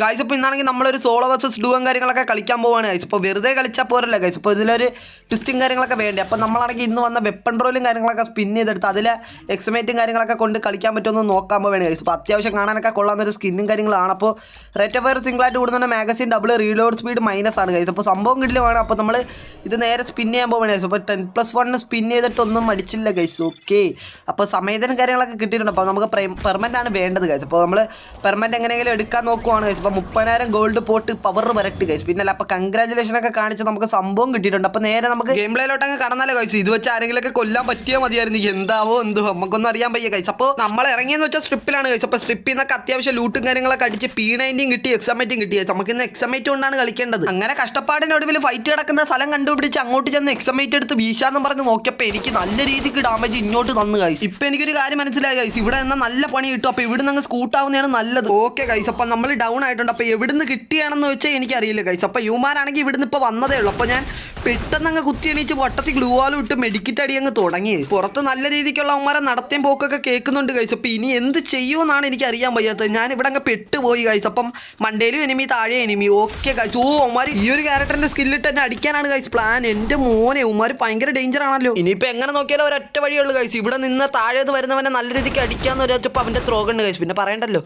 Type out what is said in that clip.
Guys ഇപ്പോൾ ഇന്നാണെങ്കിൽ നമ്മളൊരു സോളോ വേഴ്സസ് ഡുവൻ കാര്യങ്ങളൊക്കെ കളിക്കാൻ പോവാണ്. ഗൈസ് ഇപ്പോൾ വെറുതെ കളിച്ചാൽ പോരല്ല ഗൈസ് ഇപ്പോൾ ഇതിലൊരു ട്വിസ്റ്റും കാര്യങ്ങളൊക്കെ വേണ്ടി? അപ്പോൾ നമ്മളാണെങ്കിൽ ഇന്ന് വന്ന വെപ്പൺ റോലും കാര്യങ്ങളൊക്കെ സ്പിൻ ചെയ്തെടുത്ത് അതിലെ എക്സ്മേറ്റും കാര്യങ്ങളൊക്കെ കൊണ്ട് കളിക്കാൻ പറ്റുമെന്ന് നോക്കാൻ പോവുകയാണ് ഗൈസ് ഇപ്പോൾ അത്യാവശ്യം കാണാനൊക്കെ കൊള്ളാവുന്ന ഒരു സ്കിന്നും കാര്യങ്ങളാണ്. അപ്പോൾ റേറ്റ് ഓഫ് ഫയർ സിംഗിളായിട്ട് കൂടുന്ന magazine double reload speed minus ആണ് ഗൈസ് അപ്പോൾ സംഭവം കിട്ടില്ല വേണം അപ്പോൾ നമ്മൾ ഇത് നേരെ സ്പിൻ ചെയ്യാൻ പോവുകയാണ് ഗൈസ് അപ്പോൾ ടെൻ പ്ലസ് വണ്ണിന് സ്പിൻ ചെയ്തിട്ടൊന്നും മടിച്ചില്ല ഗൈസ് ഓക്കെ അപ്പോൾ സമയത്തിനും കാര്യങ്ങളൊക്കെ കിട്ടിയിട്ടുണ്ട്. അപ്പോൾ നമുക്ക് പെർമനന്റ് ആണ് വേണ്ടത് ഗൈസ് അപ്പോൾ നമ്മൾ പെർമനന്റ് എങ്ങനെയെങ്കിലും എടുക്കാൻ നോക്കുവാണ് ഗൈസ് അപ്പോൾ മുപ്പതിനായിരം ഗോൾഡ് പോട്ട് പവർ വരട്ട് ഗൈസ് പിന്നെ അപ്പൊ കൺഗ്രാചുലേഷൻ ഒക്കെ കാണിച്ച് നമുക്ക് സംഭവം കിട്ടിയിട്ടുണ്ട്. അപ്പോൾ നേരെ നമുക്ക് ഗെയിം അങ്ങ് കടന്നാലേ ഗൈസ് ഇത് വെച്ച് ആരെങ്കിലുമൊക്കെ കൊല്ലാൻ പറ്റിയാൽ മതിയായിരുന്നു. എന്താവോ എന്തോ നമുക്കൊന്നും അറിയാൻ പയ്യ ഗൈസ് അപ്പോൾ നമ്മൾ ഇറങ്ങിയെന്ന് വെച്ചാൽ സ്ട്രിപ്പിലാണ് ഗൈസ് അപ്പോൾ സ്ട്രിപ്പിൽ നിന്നൊക്കെ അത്യാവശ്യം ലൂട്ടും കാര്യങ്ങളൊക്കെ അടിച്ച് പി നയന്റീൻ കിട്ടി എക്സമേറ്റും കിട്ടി. നമുക്ക് ഇന്ന് എക്സമേറ്റ് കൊണ്ടാണ് കളിക്കേണ്ടത്. അങ്ങനെ കഷ്ടപ്പാടിനൊടുവിൽ ഫൈറ്റ് കിടക്കുന്ന സ്ഥലം കണ്ടുപിടിച്ച് അങ്ങോട്ട് ചെന്ന് എക്സമേറ്റ് എടുത്ത് വീശാന്ന് പറഞ്ഞ് നോക്കിയപ്പോൾ എനിക്ക് നല്ല രീതിക്ക് ഡാമേജ് ഇങ്ങോട്ട് തന്നു ഗൈസ് ഇപ്പൊ എനിക്കൊരു കാര്യം മനസ്സിലായി ഗൈസ് ഇവിടെ നിന്നാൽ നല്ല പണി കിട്ടും. അപ്പോൾ ഇവിടെ നിന്ന് സ്കൂട്ടാവുന്നതാണ് നല്ലത്. ഓക്കെ ഗൈസ് അപ്പം നമ്മൾ ഡൗൺ ആയിട്ടുണ്ട്. അപ്പോൾ എവിടുന്ന് കിട്ടിയാണെന്ന് വെച്ചാൽ എനിക്കറിയില്ല കൈസ് അപ്പോൾ യുമാരാണെങ്കിൽ ഇവിടുന്ന് ഇപ്പോൾ വന്നതേ ഉള്ളൂ. അപ്പോൾ ഞാൻ പെട്ടെന്ന് അങ്ങ് കുത്തി എണീച്ച് വട്ടത്തിൽ ഗ്ലൂവാലും ഇട്ട് മെഡിക്കറ്റ് അടി അങ്ങ് തുടങ്ങി. പുറത്ത് നല്ല രീതിക്കുള്ള അവന്മാരെ നടത്തിയും പോക്കൊക്കെ കേൾക്കുന്നുണ്ട് കൈസ് അപ്പോൾ ഇനി എന്ത് ചെയ്യുമെന്നാണ് എനിക്ക് അറിയാൻ വയ്യാത്തത്. ഞാൻ ഇവിടെ അങ്ങ് പെട്ടുപോയി കൈസ് അപ്പം മണ്ടേലും എനിമി താഴെ എനിമി. ഓക്കെ കൈസ് ഓ അവന്മാർ ഈ ഒരു ക്യാരക്ടറിന്റെ സ്കില്ലിട്ട് എന്നെ അടിക്കാനാണ് കൈസ് പ്ലാൻ എന്റെ മോനെ ഉമ്മാർ ഭയങ്കര ഡേഞ്ചർ ആണല്ലോ. ഇനിയിപ്പോൾ എങ്ങനെ നോക്കിയാലും ഒരൊറ്റ വഴിയുള്ളൂ കൈസ് ഇവിടെ നിന്ന് താഴേത് വരുന്നവനെ നല്ല രീതിക്ക് അടിക്കാന്ന് വിചാരിച്ചപ്പോൾ അവന്റെ ത്രോഗുണ്ട് കൈസ് പിന്നെ പറയണ്ടല്ലോ.